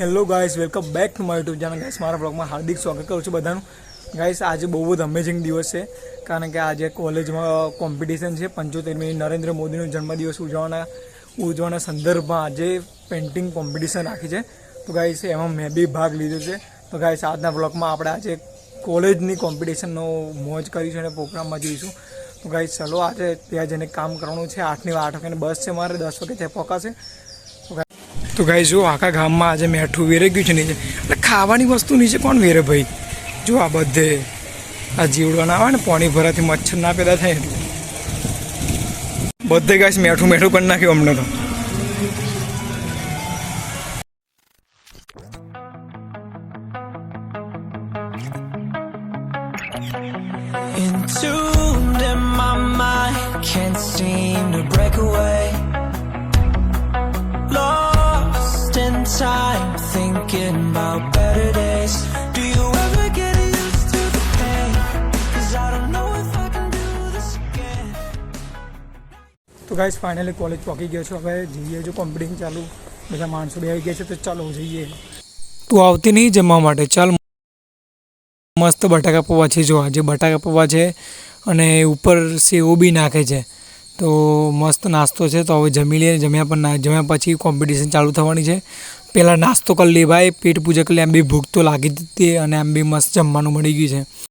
Hello guys welcome back to my YouTube channel guys મારા બ્લોગમાં હાર્દિક સ્વાગત કરું છું બધાનું. ગાઈસ આજે બહુ જ અમેઝિંગ દિવસ છે, કારણ કે આજે કોલેજમાં કોમ્પિટિશન છે. પંચોતેરમી નરેન્દ્ર મોદીનો જન્મદિવસ ઉજવવાના ઉજવવાના સંદર્ભમાં આજે પેઇન્ટિંગ કોમ્પિટિશન રાખી છે. તો ગાઈસ એમાં મેં બી ભાગ લીધો છે. તો ગાઈસ આજના બ્લોગમાં આપણે આજે કોલેજની કોમ્પિટિશનનો મોજ કરીશું અને પ્રોગ્રામમાં જોઈશું. તો ગાઈસ ચલો આજે ત્યાં જઈને કામ કરવાનું છે. આઠની, આઠ વાગ્યાની બસ છે મારે. દસ વાગે ત્યાં પહોંચાશે. તો ગાઈ જો આખા ગામમાં આજે મેઠું વેરાઈ ગયું છે નીચે એટલે ખાવાની વસ્તુ નીચે કોણ વેરે ભાઈ? જો આ બધે આ જીવડવાના આવે ને પાણી ભરાથી મચ્છર ના પેદા થાય. બધે ગાઈસ મેઠું મેઠું કરી નાખ્યું અમને તો. Into in my mind, can't seem to break away. About better days. Do you ever get used to the pain? Cause I don't know if I can do this again. તો guys finally college પહોંચી ગયો છું. હવે જઈએ જો competition ચાલુ. બધા માણસો બે આવી ગયા છે, તો ચાલો જઈએ. તું આવતી નહીં જમવા માટે. ચાલ. મસ્ત બટાકા પૌવા છે, જો આજે બટાકા પૌવા છે અને ઉપર સેવ બી નાખે છે. તો મસ્ત નાસ્તો છે, તો હવે જમી લઈએ. જમ્યા પણ જમ્યા પછી કોમ્પિટિશન ચાલુ થવાની છે. પહેલાં નાસ્તો કરી ભાઈ, પેટ પૂજા કરી લઈએ એમ બી ભૂખ તો લાગી જ હતી અને એમ બી મસ્ત જમવાનું મળી ગયું છે.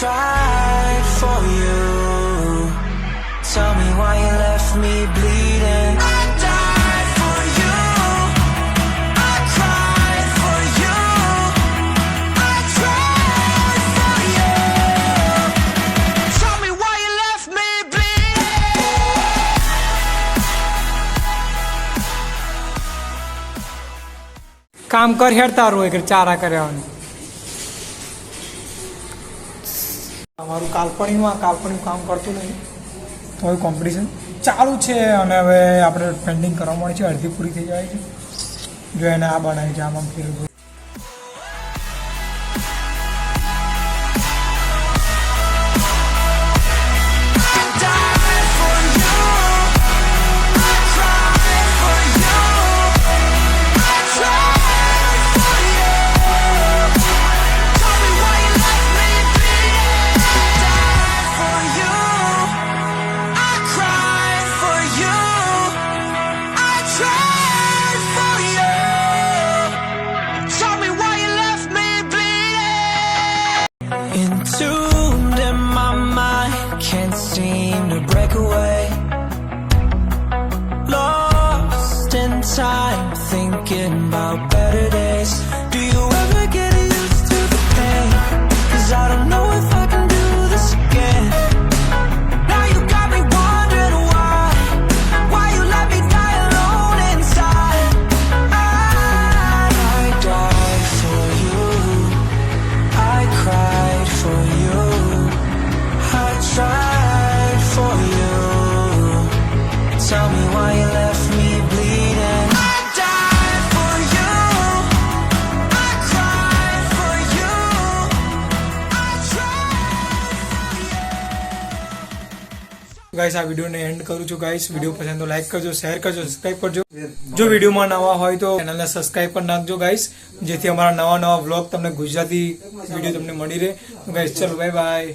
Tried for you. Tell me why you left me bleeding. I died for you. I cried for you. I tried for you. Tell me why you left me bleeding. કામ કર હેડતા રહો એક ચારા કર્યાનું અમારું કાલ્પનિકમાં કાલ્પનિક કામ કરતું નહીં. તો હવે કોમ્પિટિશન ચાલુ છે અને હવે આપણે પેન્ડિંગ કરવા મળી છે, અડધી પૂરી થઈ જાય છે. જો એને આ બનાવી છે, આમાં ફેરવું time, thinking about better days. Guys આ વિડીયોને એન્ડ કરું છું ગાઈસ વીડિયો પસંદ તો લાઈક કરજો શેર કરજો સબસ્ક્રાઈબ કરજો. જો વિડીયોમાં નવા હોય તો ચેનલને સબસ્ક્રાઈબ પણ નાખજો ગાઈસ જેથી અમારા નવા નવા વ્લોગ તમને ગુજરાતી વીડિયો તમને મળી રહે. ગાઈસ ચલો બાય બાય